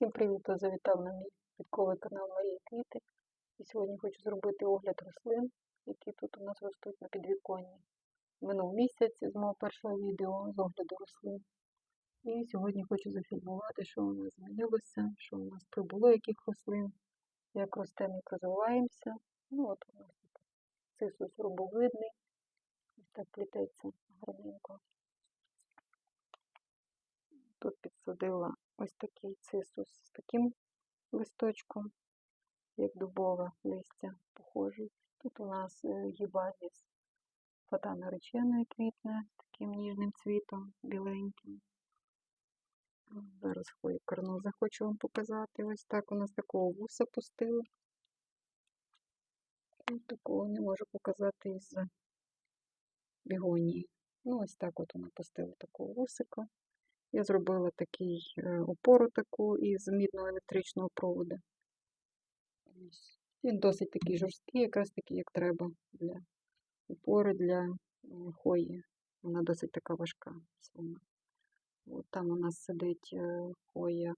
Всім привіт, завітав на мій квітковий канал Марії Квіти. І сьогодні хочу зробити огляд рослин, які тут у нас ростуть на підвіконні. Минув місяць з мого першого відео з огляду рослин. І сьогодні хочу зафільмувати, що у нас змінилося, що у нас прибуло яких рослин, як ростемо, як розвиваємося. Ну от у нас тут цисус рубовидний, ось так плітеться гарненько. Тут підсадила ось такий цисус з таким листочком, як дубове листя похожий. Тут у нас гібагіс фата нареченої квітне з таким ніжним цвітом, біленьким. Зараз хвою карноза хочу вам показати. Ось так у нас такого вуса пустили. Ось такого не можу показати із бігонії. Ну, ось так от вона пустила такого вусика. Я зробила такий опору таку із мідного електричного проводу. Він досить такий жорсткий, якраз такий, як треба для опори для хої. Вона досить така важка. От там у нас сидить хоя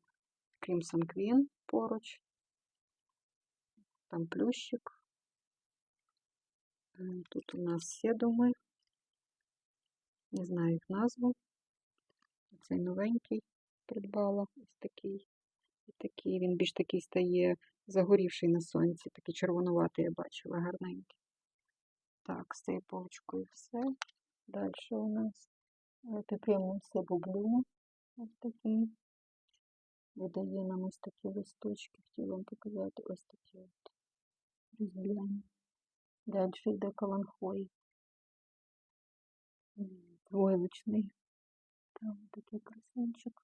Crimson Queen поруч. Там плющик. Тут у нас седуми. Не знаю їх назву. Цей новенький придбала ось такий. І такий. Він більш такий стає загорівший на сонці, такий червонуватий, я бачила, гарненький. Так, з цією полочкою все. Далі у нас все бублю. Ось такий. Видає нам ось такі листочки. Хотіла вам показати ось такі от різбляні. Далі йде каланхой. Двойлочний. Там такий красунчик.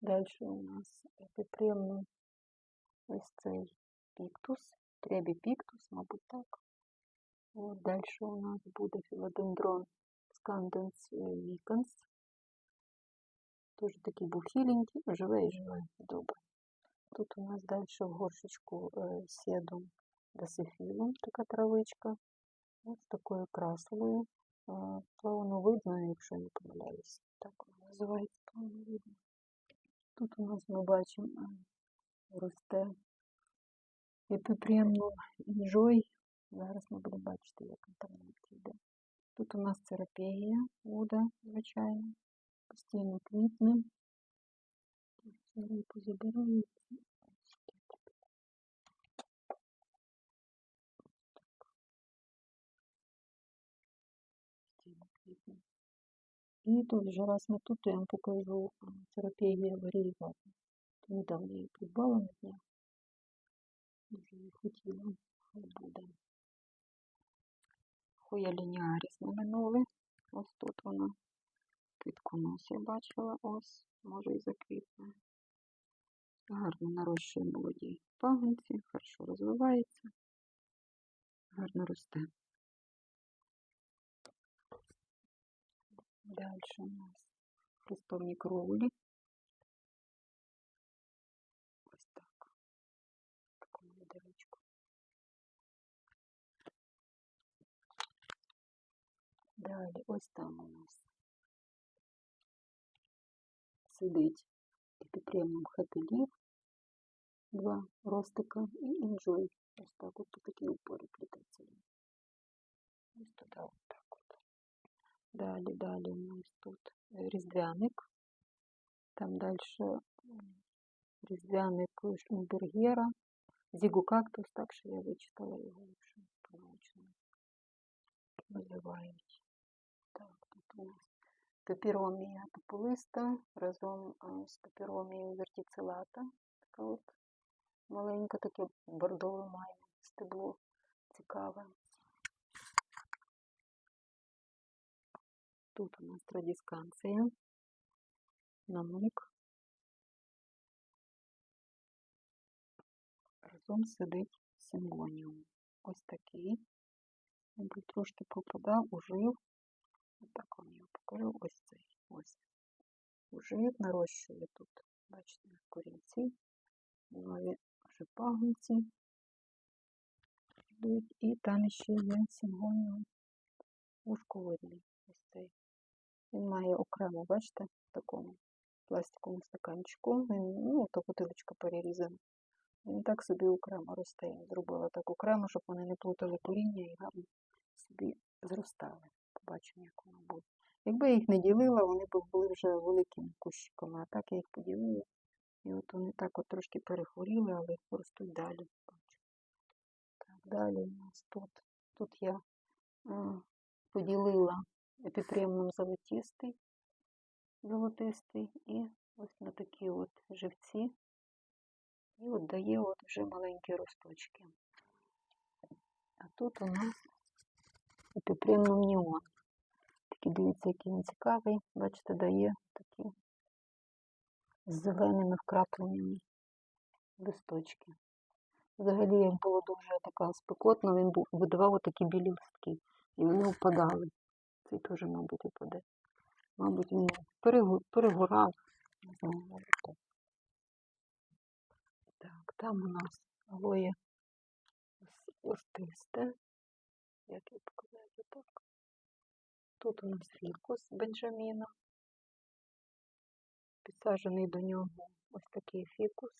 Далі у нас епіпремний ось цей піктус, требі піктус, мабуть, так. От далі у нас буде філодендрон сканденс віканс. Теж такий був хіленький, живе і живе, добре. Тут у нас далі в горшечку седум досифілум, така травичка. Ось такою красовою. Плавновидною, якщо не помиляюсь. Так називається плавновидно. Тут у нас ми бачимо росте епіпремно інжой. Зараз ми будемо бачити, як він там йде. Тут у нас церапегія вода, звичайно, постійно квітне. Позабираю. І тут вже раз ми тут, то я вам покажу терапія варієвати. Недавно її придбала на днях. Дуже її хотіла, хай буде. Хоя лініаріс ми минули. Ось тут вона. Квітконос я бачила, ось, може і заквітне. Гарно нарощує молоді пагонці, хорошо розвивається, гарно росте. Далі у нас хрестовні кровлі. Ось так. Такому відерочку. Далі ось там у нас сидить епіпремом хепілів, два ростика і інжой. Ось так от по такій Далі, далі у нас тут різдвяник. Там далі різдвяник Шлюмбергера, зігукактус, так що я вичитала його, якщо по-научному називають. Так, тут у нас папіромія популиста разом з папіромією вертіцелата. Така от маленька, таке бордове має стебло цікаве. Тут у нас традісканція, намик. Разом сидить симгоніум. Ось такий. Мабуть, трошки пропадав, ужив. Отак вам його покажу. Ось цей. Ось. Ужив, нарощує тут, бачите, корінці, нові вже пагонці. І там ще є симгоніум ушковидний. Ось цей. Він має окремо, бачите, в такому пластиковому стаканчику. Він, ну, та бутилочка перерізана. Він так собі окремо росте. Я зробила так окремо, щоб вони не плутали коріння і гарно собі зростали. Побачимо, як воно буде. Якби я їх не ділила, вони б були вже великими кущиками, а так я їх поділила. І от вони так от трошки перехворіли, але ростуть далі. Так, далі у нас тут. Тут я поділила епіпремном золотистий, золотистий і ось на такі от живці. І от дає от вже маленькі росточки. А тут у нас епіпремном неон. Такий, дивіться, який він цікавий. Бачите, дає такі з зеленими вкрапленнями листочки. Взагалі, як було дуже така спекотно, він видавав такі білі листки. І вони впадали. Цей теж, мабуть, упаде. Мабуть, він перегорав. Не знаю, може так. Там у нас алоє остисте. Як я показати так? Тут у нас фікус Бенджаміна. Підсаджений до нього ось такий фікус.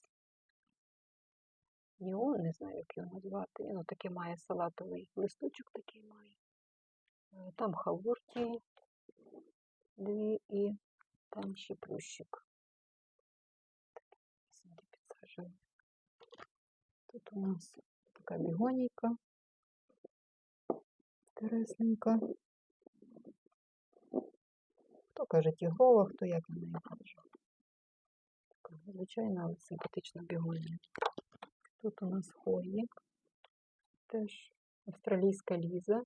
Неон, не знаю, як його назвати. Він таки має салатовий листочок такий має. Е, Там хавурті дві і там ще плющик. Тут у нас така бігонійка. Інтересненька. Хто каже тігрова, хто як на неї каже. Така звичайна, але симпатична бігонія. Тут у нас хої. Теж австралійська ліза.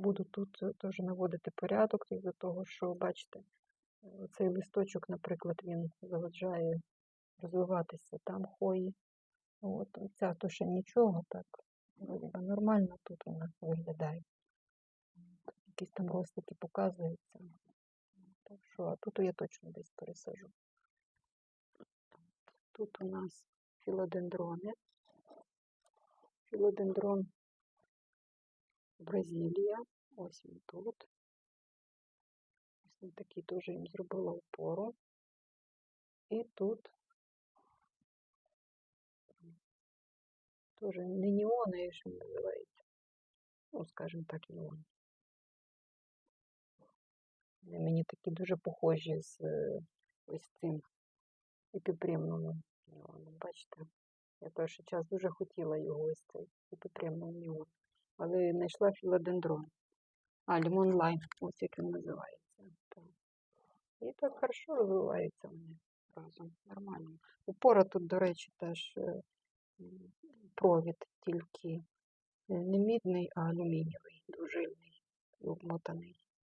Буду тут е, теж наводити порядок із-за того, що, бачите, е, цей листочок, наприклад, він заважає розвиватися там хої. От, ця то нічого, так, нормально тут вона виглядає. Якісь там ростики показуються. Так що, а тут я точно десь пересажу. Тут у нас філодендрони. Філодендрон Бразилія. Ось він тут. Ось він такий теж їм зробила опору. І тут теж не неон, а як же називається. Ну, скажімо так, неон. Вони мені такі дуже похожі з е, ось цим епіпремним неоном. Бачите? Я перший час дуже хотіла його ось цей епіпремний неон. Але знайшла філодендрон. А, лимон лайм, ось як він називається. Так. І так хорошо розвивається вони разом. Нормально. Упора тут, до речі, теж е, провід тільки е, не мідний, а алюмінієвий, дужильний і обмотаний.